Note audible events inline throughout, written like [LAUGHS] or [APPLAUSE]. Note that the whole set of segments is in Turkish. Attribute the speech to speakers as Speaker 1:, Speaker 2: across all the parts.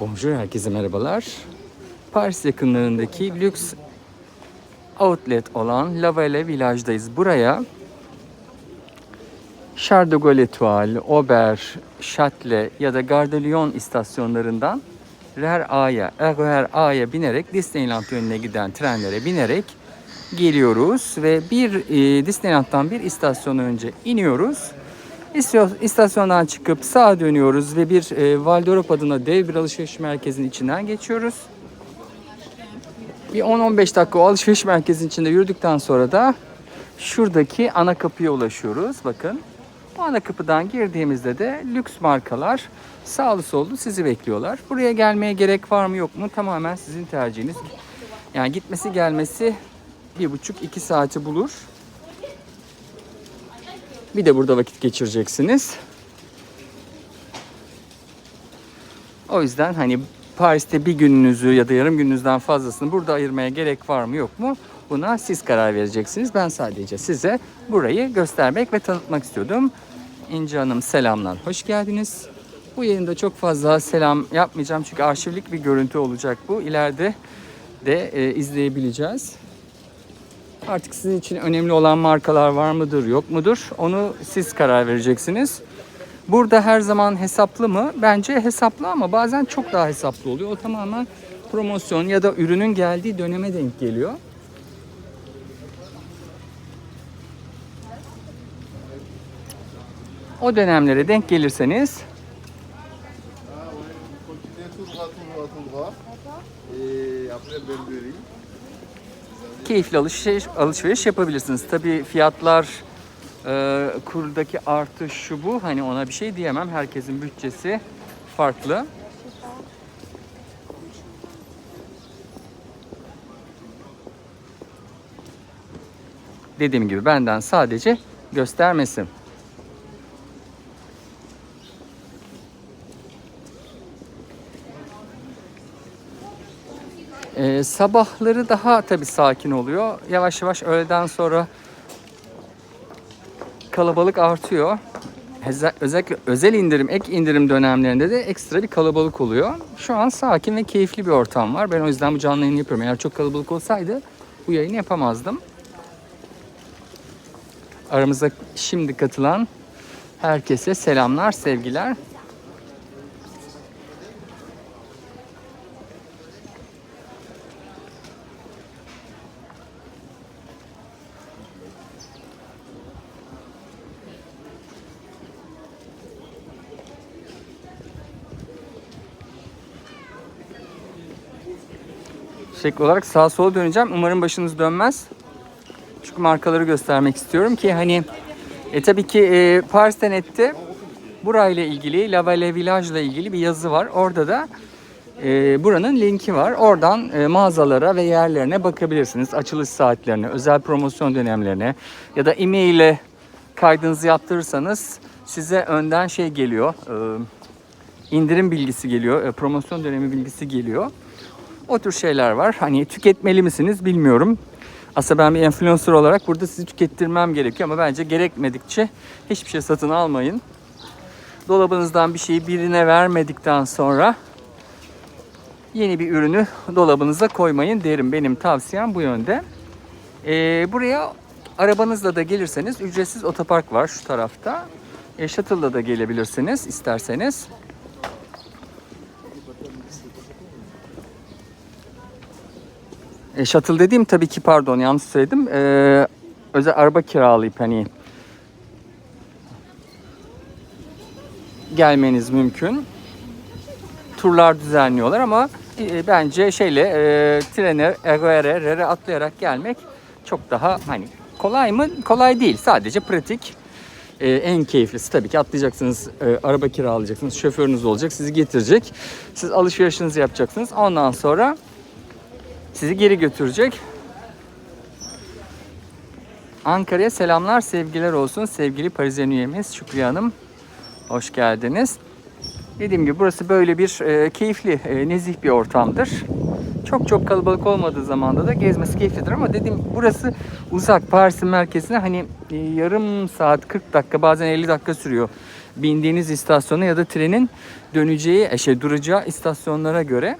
Speaker 1: Bonjour, herkese merhabalar. Paris yakınlarındaki lüks outlet olan La Vallée Village'dayız. Buraya Charles de Gaulle Etoile, Aubert, Châtelet ya da Gare de Lyon istasyonlarından RER A'ya, RER A'ya binerek Disneyland yönüne giden trenlere binerek geliyoruz ve bir e, Disneyland'dan bir istasyon önce iniyoruz. İstasyon- İstasyondan çıkıp sağa dönüyoruz ve bir e, Val d'Europe adına dev bir alışveriş merkezinin içinden geçiyoruz. Bir 10-15 dakika o alışveriş merkezinin içinde yürüdükten sonra da şuradaki ana kapıya ulaşıyoruz. Bakın. Bu ana kapıdan girdiğimizde de lüks markalar sağlı sollu sizi bekliyorlar. Buraya gelmeye gerek var mı yok mu tamamen sizin tercihiniz. Yani gitmesi gelmesi bir buçuk iki saati bulur. Bir de burada vakit geçireceksiniz. O yüzden hani Paris'te bir gününüzü ya da yarım gününüzden fazlasını burada ayırmaya gerek var mı yok mu? Buna siz karar vereceksiniz. Ben sadece size burayı göstermek ve tanıtmak istiyordum. İnci Hanım selamlar. Hoş geldiniz. Bu yayında çok fazla selam yapmayacağım çünkü arşivlik bir görüntü olacak bu. İleride de e, izleyebileceğiz. Artık sizin için önemli olan markalar var mıdır, yok mudur? Onu siz karar vereceksiniz. Burada her zaman hesaplı mı? Bence hesaplı ama bazen çok daha hesaplı oluyor. O tamamen promosyon ya da ürünün geldiği döneme denk geliyor. O dönemlere denk gelirseniz
Speaker 2: tout
Speaker 1: keyifli alışveriş, alışveriş yapabilirsiniz. Tabii fiyatlar, e, kurdaki artış şu bu. Hani ona bir şey diyemem. Herkesin bütçesi farklı. Dediğim gibi benden sadece göstermesi. Ee, sabahları daha tabii sakin oluyor. Yavaş yavaş öğleden sonra kalabalık artıyor. Özellikle özel indirim, ek indirim dönemlerinde de ekstra bir kalabalık oluyor. Şu an sakin ve keyifli bir ortam var. Ben o yüzden bu canlı yayını yapıyorum. Eğer çok kalabalık olsaydı bu yayını yapamazdım. Aramıza şimdi katılan herkese selamlar, sevgiler. Sürekli olarak sağa sola döneceğim. Umarım başınız dönmez. Çünkü markaları göstermek istiyorum ki hani e tabii ki e, Paris'ten etti. Burayla ilgili, La Vallée Village ile ilgili bir yazı var. Orada da e, buranın linki var. Oradan e, mağazalara ve yerlerine bakabilirsiniz. Açılış saatlerine, özel promosyon dönemlerine ya da e-mail ile kaydınızı yaptırırsanız size önden şey geliyor. E, indirim bilgisi geliyor, e, promosyon dönemi bilgisi geliyor. O tür şeyler var. Hani tüketmeli misiniz bilmiyorum. Aslında ben bir influencer olarak burada sizi tükettirmem gerekiyor ama bence gerekmedikçe hiçbir şey satın almayın. Dolabınızdan bir şeyi birine vermedikten sonra yeni bir ürünü dolabınıza koymayın derim. Benim tavsiyem bu yönde. Ee, buraya arabanızla da gelirseniz ücretsiz otopark var şu tarafta. E, shuttle'la da gelebilirsiniz isterseniz. E, shuttle dediğim tabii ki pardon yanlış söyledim. E, özel araba kiralayıp hani gelmeniz mümkün. Turlar düzenliyorlar ama e, bence şeyle e, trene, RER'e, RER'e atlayarak gelmek çok daha hani kolay mı? Kolay değil. Sadece pratik. E, en keyiflisi tabii ki atlayacaksınız, e, araba kiralayacaksınız, şoförünüz olacak, sizi getirecek. Siz alışverişinizi yapacaksınız. Ondan sonra sizi geri götürecek. Ankara'ya selamlar, sevgiler olsun. Sevgili Parisyen üyemiz Şükriye Hanım. Hoş geldiniz. Dediğim gibi burası böyle bir e, keyifli, e, nezih bir ortamdır. Çok çok kalabalık olmadığı zamanda da gezmesi keyiflidir ama dediğim burası uzak Paris'in merkezine hani e, yarım saat 40 dakika bazen 50 dakika sürüyor bindiğiniz istasyona ya da trenin döneceği, e, şey duracağı istasyonlara göre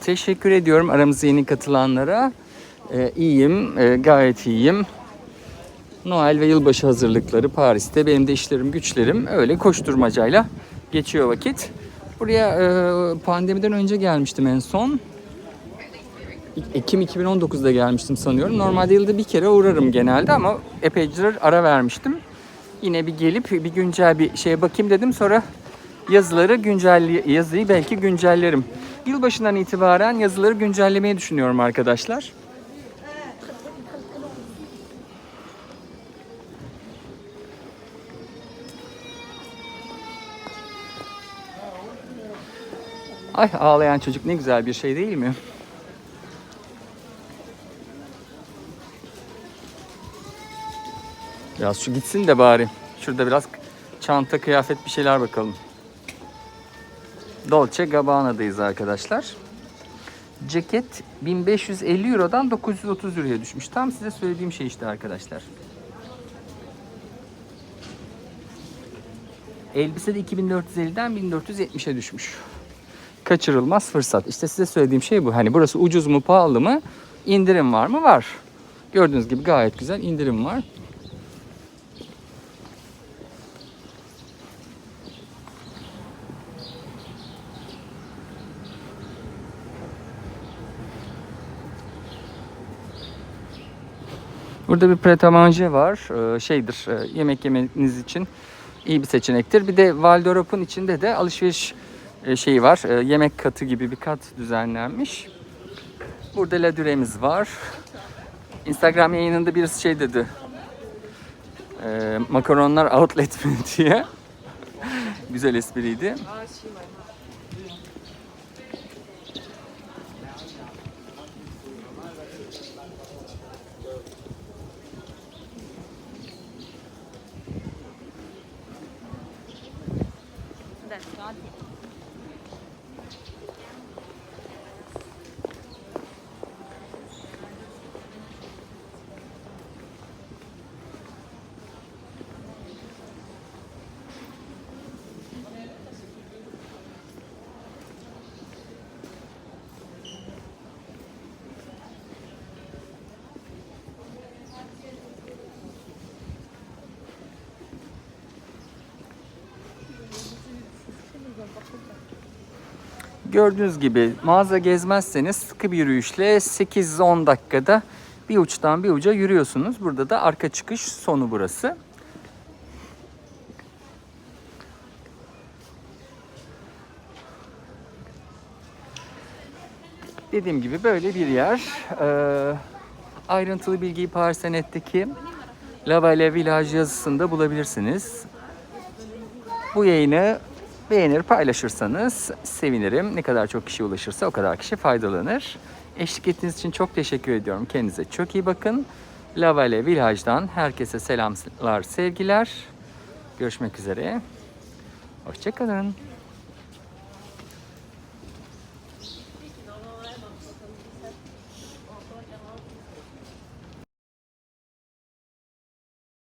Speaker 1: Teşekkür ediyorum aramıza yeni katılanlara. Ee, iyiyim, e, gayet iyiyim. Noel ve yılbaşı hazırlıkları Paris'te. Benim de işlerim, güçlerim öyle koşturmacayla geçiyor vakit. Buraya e, pandemiden önce gelmiştim en son. Ekim 2019'da gelmiştim sanıyorum. Normalde yılda bir kere uğrarım genelde ama epeyce ara vermiştim. Yine bir gelip bir güncel bir şeye bakayım dedim. Sonra yazıları güncel yazıyı belki güncellerim. Yılbaşından itibaren yazıları güncellemeyi düşünüyorum arkadaşlar. Ay ağlayan çocuk ne güzel bir şey değil mi? Biraz şu gitsin de bari. Şurada biraz çanta, kıyafet bir şeyler bakalım. Dolce Gabbana'dayız arkadaşlar. Ceket 1550 Euro'dan 930 Euro'ya düşmüş. Tam size söylediğim şey işte arkadaşlar. Elbise de 2450'den 1470'e düşmüş. Kaçırılmaz fırsat. İşte size söylediğim şey bu. Hani burası ucuz mu pahalı mı? İndirim var mı? Var. Gördüğünüz gibi gayet güzel indirim var. Burada bir pret à manger var. Ee, şeydir, e, yemek yemeniz için iyi bir seçenektir. Bir de Val d'Europe'un içinde de alışveriş şeyi var. E, Yemek katı gibi bir kat düzenlenmiş. Burada La Dure'miz var. Instagram yayınında birisi şey dedi. E, makaronlar outlet mi [LAUGHS] diye. Güzel espriydi. Gördüğünüz gibi mağaza gezmezseniz sıkı bir yürüyüşle 8-10 dakikada bir uçtan bir uca yürüyorsunuz. Burada da arka çıkış sonu burası. Dediğim gibi böyle bir yer. Ee, ayrıntılı bilgiyi Parsenet'teki Lavale Village yazısında bulabilirsiniz. Bu yayını beğenir, paylaşırsanız sevinirim. Ne kadar çok kişi ulaşırsa o kadar kişi faydalanır. Eşlik ettiğiniz için çok teşekkür ediyorum. Kendinize çok iyi bakın. Lavale Village'dan herkese selamlar, sevgiler. Görüşmek üzere. Hoşçakalın.